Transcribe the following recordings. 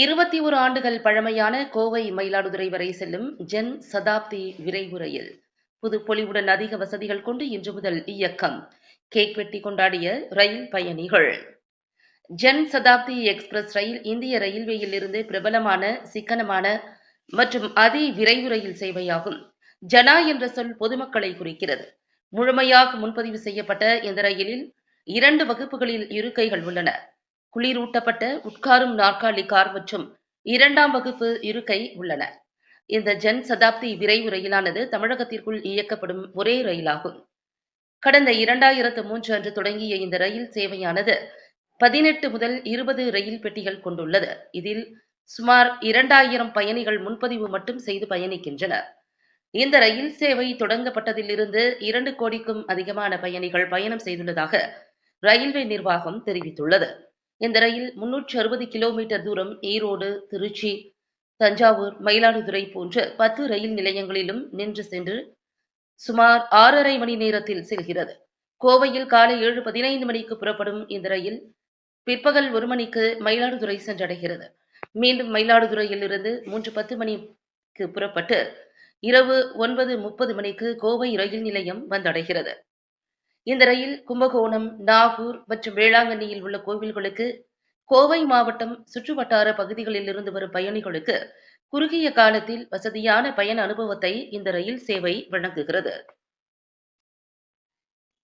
இருபத்தி ஒரு ஆண்டுகள் பழமையான கோவை மயிலாடுதுறை வரை செல்லும் ஜென் சதாப்தி விரைவு ரயில் புது பொலிவுடன் அதிக வசதிகள் கொண்டு இன்று முதல் இயக்கம். கேக் வெட்டி கொண்டாடிய ரயில் பயணிகள். ஜென் சதாப்தி எக்ஸ்பிரஸ் ரயில் இந்திய ரயில்வேயில் இருந்து பிரபலமான சிக்கனமான மற்றும் அதி விரைவு ரயில் சேவையாகும். ஜனா என்ற சொல் பொதுமக்களை குறிக்கிறது. முழுமையாக முன்பதிவு செய்யப்பட்ட இந்த ரயிலில் இரண்டு வகுப்புகளில் இருக்கைகள் உள்ளன. குளிரூட்டப்பட்ட உட்காரும் நாற்காலி கார் மற்றும் இரண்டாம் வகுப்பு இருக்கை உள்ளன. இந்த ஜன் சதாப்தி விரைவு ரயிலானது தமிழகத்திற்குள் இயக்கப்படும் ஒரே ரயிலாகும். கடந்த இரண்டாயிரத்து மூன்று அன்று தொடங்கிய இந்த ரயில் சேவையானது பதினெட்டு முதல் இருபது ரயில் பெட்டிகள் கொண்டுள்ளது. இதில் சுமார் இரண்டாயிரம் பயணிகள் முன்பதிவு மட்டும் செய்து பயணிக்கின்றனர். இந்த ரயில் சேவை தொடங்கப்பட்டதிலிருந்து இரண்டு கோடிக்கும் அதிகமான பயணிகள் பயணம் செய்துள்ளதாக ரயில்வே நிர்வாகம் தெரிவித்துள்ளது. இந்த ரயில் முன்னூற்று அறுபது கிலோமீட்டர் தூரம் ஈரோடு திருச்சி தஞ்சாவூர் மயிலாடுதுறை போன்ற பத்து ரயில் நிலையங்களிலும் நின்று சென்று சுமார் ஆறரை மணி நேரத்தில் செல்கிறது. கோவையில் காலை ஏழு பதினைந்து மணிக்கு புறப்படும் இந்த ரயில் பிற்பகல் ஒரு மணிக்கு மயிலாடுதுறை சென்றடைகிறது. மீண்டும் மயிலாடுதுறையில் இருந்து மூன்று பத்து மணிக்கு புறப்பட்டு இரவு ஒன்பது முப்பது மணிக்கு கோவை ரயில் நிலையம் வந்தடைகிறது. இந்த ரயில் கும்பகோணம் நாகூர் மற்றும் வேளாங்கண்ணியில் உள்ள கோவில்களுக்கு கோவை மாவட்டம் சுற்றுவட்டார பகுதிகளில் இருந்து வரும் பயணிகளுக்கு குறுகிய காலத்தில் வசதியான பயண அனுபவத்தை இந்த ரயில் சேவை வழங்குகிறது.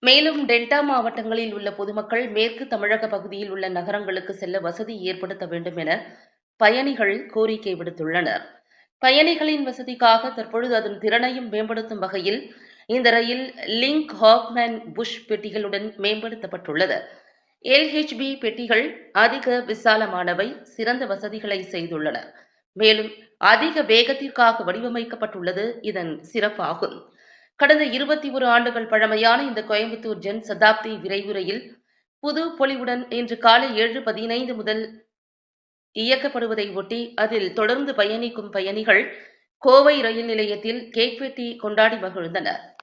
மேலும் டெல்டா மாவட்டங்களில் உள்ள பொதுமக்கள் மேற்கு தமிழக பகுதியில் உள்ள நகரங்களுக்கு செல்ல வசதி ஏற்படுத்த வேண்டும் என பயணிகள் கோரிக்கை விடுத்துள்ளனர். பயணிகளின் வசதிக்காக தற்பொழுது அதன் திறனையும் மேம்படுத்தும் வகையில் இந்த ரயில் லிங்க் ஹாக்மேன் புஷ் பெட்டிகளுடன் மேம்படுத்தப்பட்டுள்ளது. எல்ஹெச்பி பெட்டிகள் அதிக விசாலமானவை சிறந்த வசதிகளை செய்துள்ளன. மேலும் அதிக வேகத்திற்காக வடிவமைக்கப்பட்டுள்ளது இதன் சிறப்பாகும். கடந்த இருபத்தி ஒரு ஆண்டுகள் பழமையான இந்த கோயம்புத்தூர் ஜென் சதாப்தி விரைவு ரயில் புது பொலிவுடன் இன்று காலை ஏழு பதினைந்து முதல் இயக்கப்படுவதை ஒட்டி அதில் தொடர்ந்து பயணிக்கும் பயணிகள் கோவை ரயில் நிலையத்தில் கேக் வெட்டி கொண்டாடி மகிழ்ந்தனர்.